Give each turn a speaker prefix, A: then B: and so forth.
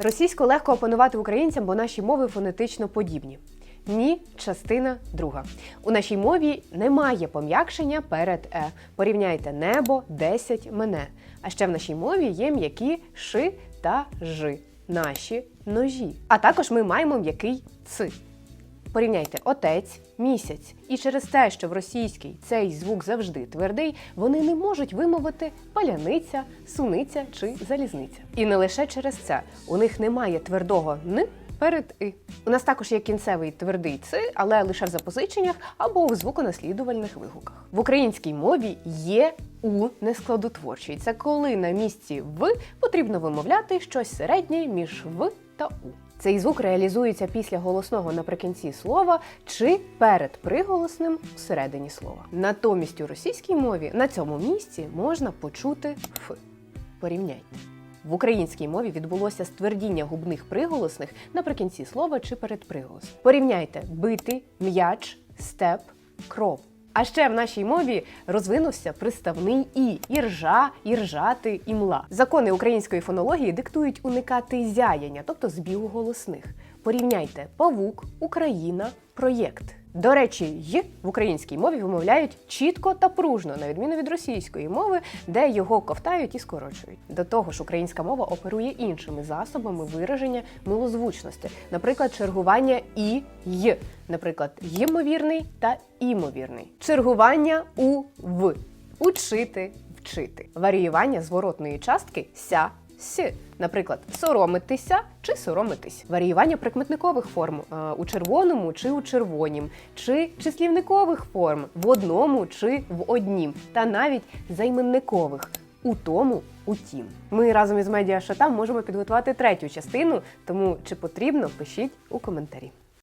A: Російську легко опанувати українцям, бо наші мови фонетично подібні. Ні, частина друга. У нашій мові немає пом'якшення перед е. Порівняйте небо, 10 мене. А ще в нашій мові є м'які ши та жи. Наші ножі. А також ми маємо м'який ци. Порівняйте отець, місяць. І через те, що в російській цей звук завжди твердий, вони не можуть вимовити паляниця, суниця чи залізниця. І не лише через це. У них немає твердого н перед и. У нас також є кінцевий твердий ци, але лише в запозиченнях або у звуконаслідувальних вигуках. В українській мові є у нескладотворчий. Це коли на місці в потрібно вимовляти щось середнє між в та у. Цей звук реалізується після голосного наприкінці слова чи перед приголосним всередині слова. Натомість у російській мові на цьому місці можна почути ф. Порівняйте. В українській мові відбулося ствердіння губних приголосних наприкінці слова чи перед приголосом. Порівняйте бити, м'яч, степ, кров. А ще в нашій мові розвинувся приставний і іржа, іржати, імла. Закони української фонології диктують уникати зяяння, тобто збігу голосних. Порівняйте павук, Україна, проєкт. До речі, й в українській мові вимовляють чітко та пружно, на відміну від російської мови, де його ковтають і скорочують. До того ж, українська мова оперує іншими засобами вираження милозвучності, наприклад, чергування і й, наприклад, ймовірний та імовірний, чергування у в, учити, вчити, варіювання зворотної частки ся. С, наприклад, соромитися чи соромитись, варіювання прикметникових форм е, у червоному чи у червонім, чи числівникових форм в одному чи в однім, та навіть займенникових у тому, у тім. Ми разом із медіа Шатам можемо підготувати третю частину, тому чи потрібно, пишіть у коментарі.